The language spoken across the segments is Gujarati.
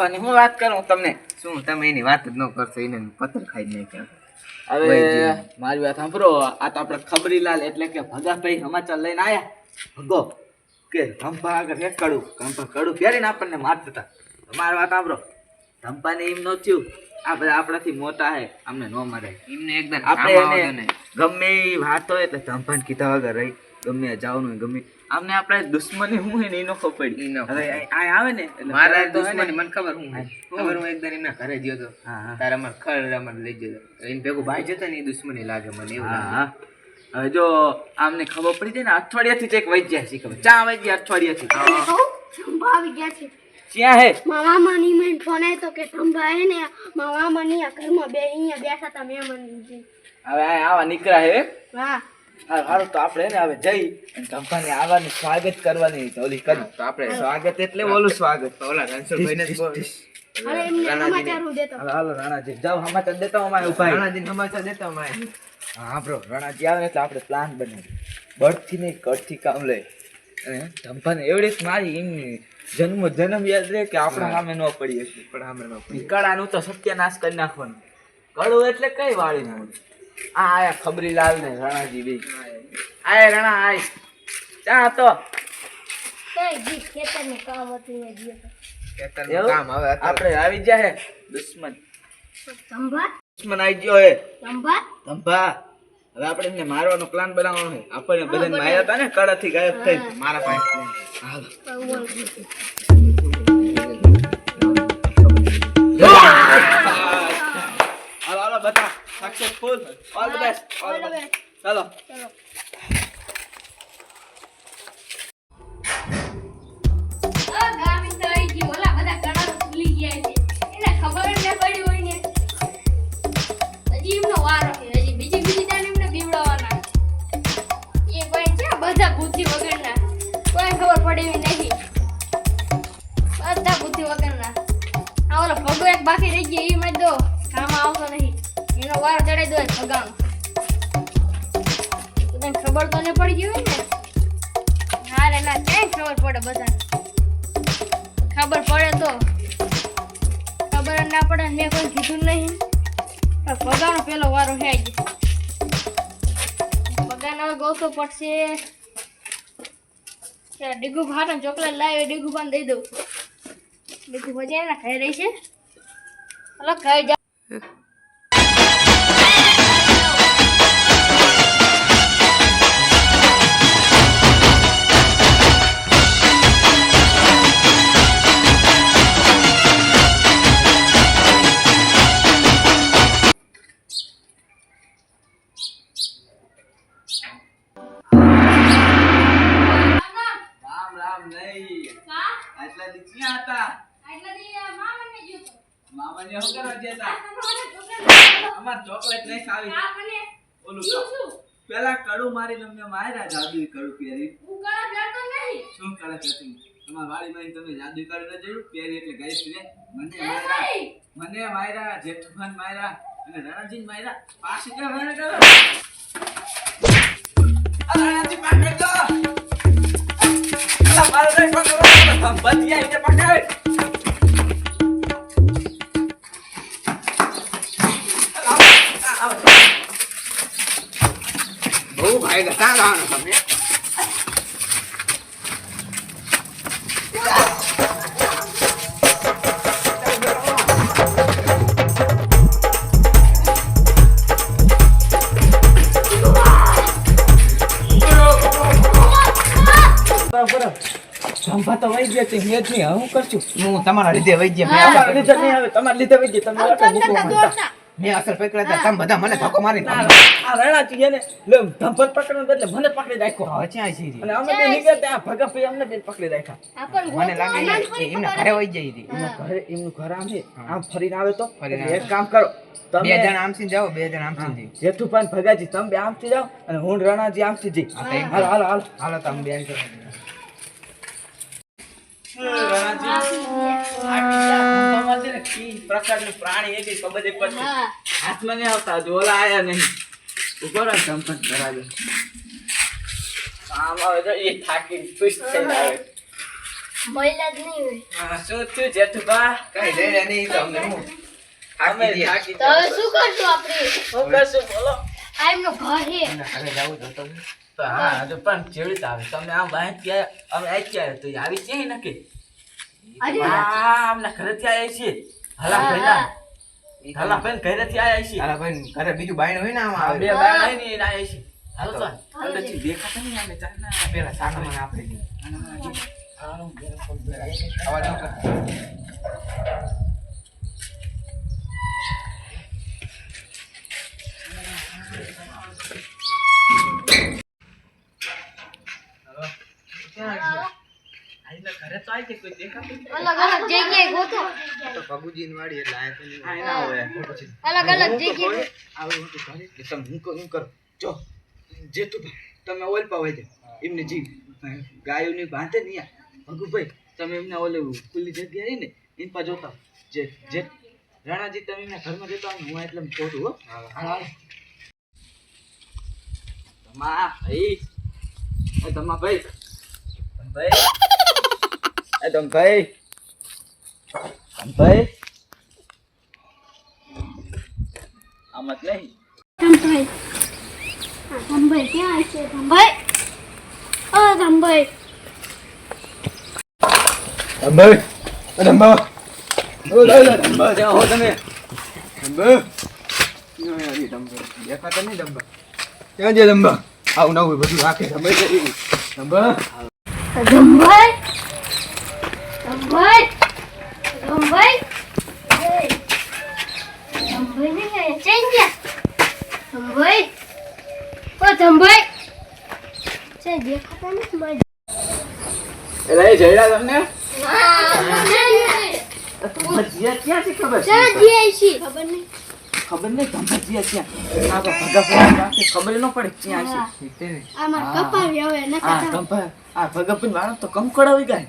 ધંપાની હું વાત કરું તમને? શું તમે એની વાત જ ન કરશો એને પથ્થર ખાઈ નહીં નાખ્યા. હવે મારી વાત સાંભળો. આ તો આપણે ખબરીલાલ એટલે કે ભગાભાઈ સમાચાર લઈને આયા. ભગો કે ધંપા આગળ એક કડું ધંપા કડું પહેરીને આપણને મારતા હતા તમારી વાત સાંભળો. ધંપાને એમ ન થયું. આ બધા આપણાથી મોટા હે અમને ન મારે. એમને એકદમ આપણે. ગમે એ વાત હોય એટલે ધંપાને કીધા વગર રહી. ગમે જવાનું ગમે આમને આપણે દુશ્મની હું એને ને એનો ખબર પડી. હવે આ આવે ને મારા તો દુશ્મની મને ખબર હું ખબર હું એકદમ એમના ઘરે ગયો તો તારા અમાર ખર અમારે લઈ ગયો તો. એને ભેગું ભાઈ જતો ને એ દુશ્મની લાગે મને એવું હા હવે જો આમને ખબર પડી જાય ને અઠવાડિયાથી ચેક ગયા છે ખબર. ચા વૈદ્યા અઠવાડિયાથી. થંભા આવી ગયા છે. ક્યાં હે? મામા મની મેં ફોન આવ્યો તો કે હે ને મામા મની આ ઘરમાં બે અહીંયા બેઠા હતા મેં મની હવે આ આવા નીકળ્યા હે? હા. હારું હારું તો આપણે ને હવે જઈ અને કંપની આવવાની સ્વાગત કરવાની ઓલી કરી. તો આપણે સ્વાગત એટલે ઓલું સ્વાગત. ઓલા રણછોડભાઈને જ બોલ. હવે એમને સમાચાર હું દેતો. હાલો હાલો રાણાજી. જાઓ સમાચાર દેતા અમારે ઊભા રહી. સમાચાર દેતા અમારે. હા બ્રો રાણાજી આવે એટલે આપણે પ્લાન બનાવી બળથી નહીં કામ લઈ અને ધંપાને એવડી મારી એમની જન્મ જન્મ યાદ રહે કે આપણા સામે ન પડી હશે. પણ આમે ન પડી. કળાનું તો સત્યાનાશ કરી નાખવાનું. કળું એટલે કઈ વાળી નું આ આયા ખબરીલાલ ને રાણાજી બે આય રાણા આય. ચા તો. આપણે આવી ગયા હે. દુશ્મન. દુશ્મન આવી ગયો હે. ધંભા હવે આપણે એમને મારવાનો પ્લાન બનાવવાનો છે. આપણને બધાને માર્યા હતા ને કડાથી ગાયબ થઈ. મારા પાસે successful all the best all the best ચાલો ચલો ખબર પડે તો. ખબર ના પડે, મેં કોઈ કીધું નહીં. પગાનો પેલો વારો હે જ. હવે ગોતો પડશે. ડીગુ ભાને ચોકલેટ લાવી ડીગુ ભાને દઈ દઉં. ડીગુ ભજે એના ખાઈ રહી છે. હલો, ખાઈ જા. નહીં. આટલા દી ક્યાં હતા. મામાને શું કરવા ગયા અમાર ચોકલેટ નહીં ખાવી ઓલું ખાવ. પેલા કડું મારી અમને માર્યા જાદુ કડું પહેરી. શું કરે કટિંગ તમારા વાડીમાં તમે જાદુ કડું ન જોયું? પહેરી એટલે ગાઈસ રે મને માર્યા મને માર્યા જેઠુભાન માર્યા અને રણાજીને માર્યા પાછી ક્યાં મને કરો બહુ ભાઈ ગતા તમે. ગયા છે મેં નહીં હું કરશું? હું તમારા લીધે વહી ગયા તમારા લીધે નહીં આવે તમારા લીધે વહી ગયા તમે આટલા મેં અસર પકડ્યા તમે બધા મને ધક્કો મારી આ આ રણાજી એને લે ધંભત પકડવાને મને પકડી રાખ્યો હવે ક્યાં છે અને અમે બે નીકળ્યા ત્યાં ભગાભાઈ અમને બે પકડી રાખ્યા. મને લાગે કે એમના ઘરે વહી જઈ હતી ઘરે એમનું ઘર આમ છે આમ ફરીને આવે તો. એક કામ કરો બે જણ આમથી જાઓ બે જણ આમથી જઈ. જેઠુભાઈ ભગાજી તમે બે આમથી જાઓ અને હું રણાજી આમથી જઈ. હાલો હાલો હાલો. હાલો તમે બેન કરો રણાજી હું તમારે છે ને કી પ્રકારનું પ્રાણી એ ખબર હાથમાં નહીં આવતા હજુ ઓલા આયા નહીં ઊભો રહો સંપત કરાવે આમ આવે તો એ થાકી ખુશ થઈને આવે મહિલા જ નહીં હોય હા, શું થયું કઈ નહીં તમને હું થાકી ગયા. તો શું કરશું આપણે શું કરશું બોલો આ એમનું ઘર છે ઘરે જાવું તો તો તો હા તો પણ જેવી આવે તમે આમ બહાર ગયા અમે આવી ગયા તો એ આવી છે નક્કી અરે! હા અમને ઘરેથી આવ્યા છીએ. હલા હા, ભાઈ હા. હલા ભાઈ ઘરેથી આવ્યા છીએ. હલા ભાઈ ઘરે બીજું બાયણ હોય ને આમ આ આવે. બે બાર હોય એને આવ્યા છીએ. હાલો તો. હાલો અંદરથી દેખાતા નહીં અમે ચાલના પેલા સામાન આપણે આનો આવા જાઓ તો. આઈને ઘરે તો આવી છે કોઈ દેખાતું નહીં. અલગ અલગ જગ્યાએ ગોતો તો પગુજીની વાડી એટલે આયા તો નહીં. આ હોય. અલગ અલગ જગ્યાએ આવું હતું ઘરે કે તમે હું કરો જો જેઠુભાઈ તમે ઓલ જાઓ એમને જી ગાયોની બાંધે ને ભગુભાઈ તમે એમને ઓલે ખુલ્લી જગ્યા રહી ને એન પા જોતા જે જે. રાણાજી તમે એમના ઘરમાં જતા હોય ને હું એટલે જોતું હો. હાલો, ભાઈ. તમા ભાઈ. ભાઈ. એ તમા ભાઈ ભાઈ એ તમ ભાઈ તમ ભાઈ આમ જ નહીં ધમભાઈ હા, ધમભાઈ ક્યાં છે ધમભાઈ ઓ ધમભાઈ અંબાઈ અંબા ઓ લા લા અંબા જ્યાં હો તમે અંબા દેખાતા નહીં અંબા ક્યાં છે અંબા આવું નવું બધું રાખે અંબા અંબા ધમભાઈ ધમભાઈ ધમભાઈ ધમભાઈ નહીં આયા ચઈ ગયા ધમભાઈ ઓ ધમભાઈ છે દેખાતા નથી ભાઈ એટલે એ જયડા તમને? ના ભજીયા ક્યાંથી ખબર છે? ચાલ જઈએ છીએ. ખબર નહીં. ખબર નહીં તમે ભજીયા ક્યાં આ તો ભગા ભગા રાખે ખબર ન પડે ક્યાં છે. આ ભગપન વાળો તો કંકોડા ઉઈ ગયા.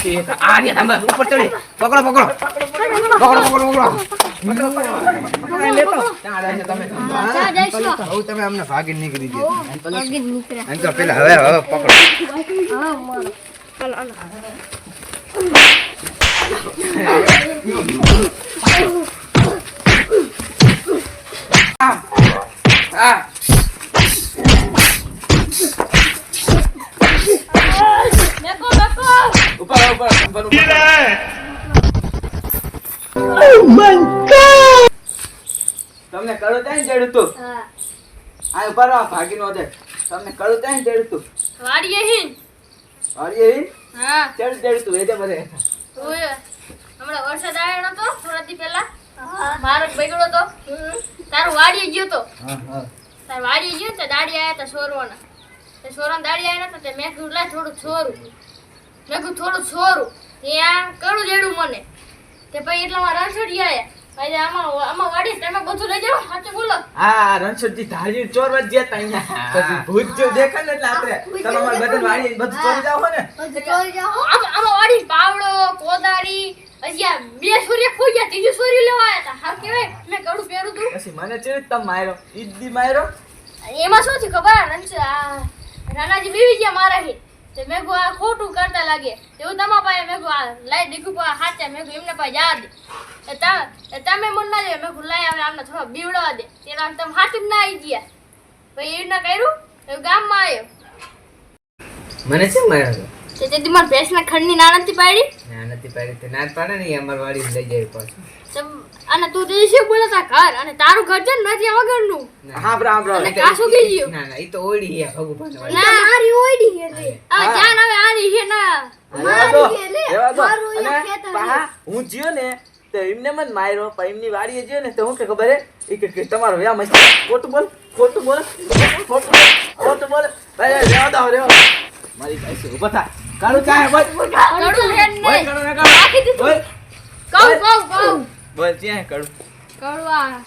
આ રહ્યા તમે ઉપર ચડી. પકડો પકડો. પકડો પકડો પકડો. તમે. અમને ભાગી નીકળી પેલા હવે હવે પકડો. હા ઉપર ઉપર તમને કરો ત્યાં જડું તું હા. આ ઉપર ભાગી નો દે. તમને કરો ત્યાં જડું તું વાડીએ હિન વાડીએ હિન હા. ચડ જડ્યું તું એ બધે. ઓય હમણાં વરસાદ આવ્યો નતો થોડા દી પહેલા. મારો બગડ્યો તો. તારું વાડીએ ગયો તો. હા હા. તાર વાડીએ ગયો તો તે દાડી આયા તા સોરવાના. તે સોરવાના દાડી આયા તો તે મેં કીધું થોડું છોરું મેં કીધું થોડું છોરું ત્યાં કડું જેડું મને. તે પછી એટલામાં રણછોડી આયા ભાઈ આમાં આમાં વાડી તમે બધું લઈ જાઓ. સાચું બોલો. હા રણછોડજી ધારી ચોર વચ ગયા તા અહીંયા. પછી ભૂત જો દેખે ને એટલે આપણે તમે અમારે બધું વાડી બધું ચોરી જાવ ને આમ- આમાં વાડી પાવડો કોદારી પછી આ બે સૂર્ય ખોઈ ગયા ત્રીજું સૂર્ય લેવા આવ્યા હતા હા કેવાય મેં કડું પહેરું તું. પછી મને ચેવી તમે માર્યો? ઈદી માર્યો? એમાં શું થયું ખબર? રણછ આ રાણાજી બીવી ગયા મારા હી તે મેં કહું આ ખોટું કરતા લાગે. એવું તમારા પાસે મેં કહું આ લાઈ દીકુ પા હાચે મેં કહું એમને પાસે જા દે એ તા તમે મન ના દે મેં કહું લાઈ આવે આમને થોડો બીવડવા દે. તેના આમ તમે હાચું ના આવી ગયા. પછી એવી ના કર્યું ગામ ગામમાં આવ્યો. મને શું માર્યો તે મારા ભેંસના ખંડની નાણાંથી પાડી? ના નથી પાડી તે ના પાડે ને અમાર વાડી લઈ જાય પાછું. અને તું તે શું બોલે તા ઘર અને તારું ઘર છે ને નથી વગરનું? હા બ્રા બ્રા. અને કાશું ગઈ ગયું? ના ના ઈ તો ઓડી હે ભગવાન ના મારી ઓઈડી હતી આ જાન હવે આની હે ના મારી હે લે. મારું એ ખેતર હું જીયો ને તો એમને મન માર્યો પણ એમની વાડીએ જ્યો ને તો હું કે ખબર હે? ઈ કે કે તમારો વ્યામ હશે. ખોટું બોલ ખોટું બોલ. ખોટું બોલ ખોટું બોલ. ભાઈ રેવા દો રેવા મારી પાસે ઊભા થા. કાળું કાય બોલ કડું છે બોલ નહીં. કાળું ને દીધું. બોલ કહું કહું કહું. બોલ ક્યાં કડું કડવા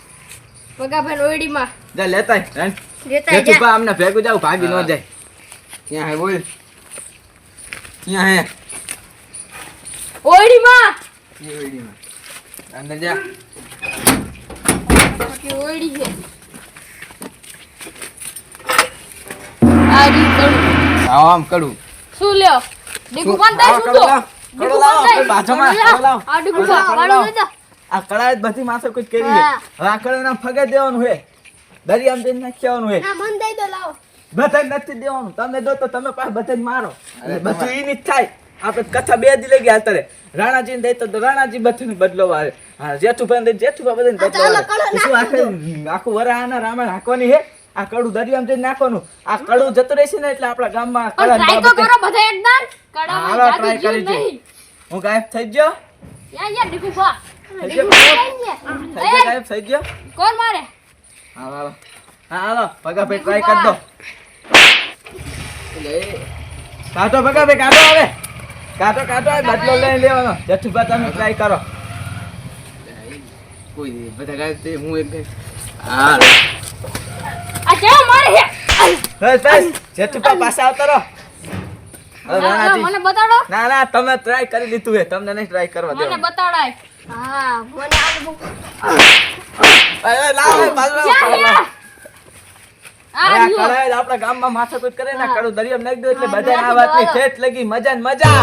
પગાભાઈ ઓડીમાં જા લેતા આય, લેતા જા. તું આમને ભેગું જાવ ભાગી ન જાય. ત્યાં હે બોલ. ત્યાં હે? ઓડીમાં ઓડીમાં અંદર જા. ઓડી છે. આ રી કડું. આમ કડું. શું લ્યો? ડીગુ દે શું તો. લાવો. દે બાજુમાં, આ ડીગુ વાળો. દેજો આ કળાએ બધી માથે કુછ કરી હા. હવે આ આમ દેવાનું હે. દરિયામ જઈને નાખી હે? ના મન દઈ દો લાવો. બધાને નથી દેવાનું. તમે દો તો તમે પાસે બધા મારો. બધું ઈ ની થાય. આપણે કથા બે દી લઈ ગયા અત્યારે. રાણાજી દઈ તો રાણાજી બધાને બદલો આવે. હા જેઠુભાઈ દઈ જેઠુભાઈ બધાને બદલો આવે. આખે આખું વરા આના રામાયણ હાકવાની હે? આ કડું દરિયામાં જઈને નાખવાનું. આ કડું જતું રહેશે ને એટલે આપણા ગામમાં કળા ટ્રાય તો કરો બધા એકદમ કડામાં જાદુ કરી જો. હું ગાયબ થઈ ગયો? યા યા દીકુ બા થઈ ગયો? થઈ ગાયબ થઈ ગયો? કોણ મારે? હા હાલો. હા હાલો ભગા ભાઈ ટ્રાય કર દો. કાટો ભગા ભાઈ કાટો આવે કાટો કાટો બદલો લઈ લેવાનો. જઠુભા તમે ટ્રાય કરો. કોઈ બધા ગાયબ તે હું એક હા આ કેવો મારે હે બસ બસ. જઠુભા પાછા આવતા રહો. મને બતાડો. ના ના તમે ટ્રાય કરી લીધું હે તમને નહીં ટ્રાય કરવા મને બતાડાય. હા મને આ લાવો, બાજુ જ આપણા ગામમાં માથાકૂટ કરે ને. કડું દરિયામાં નાખી દો એટલે બધા આ દો, વાતની ઠેઠ લગી મજા ને મજા.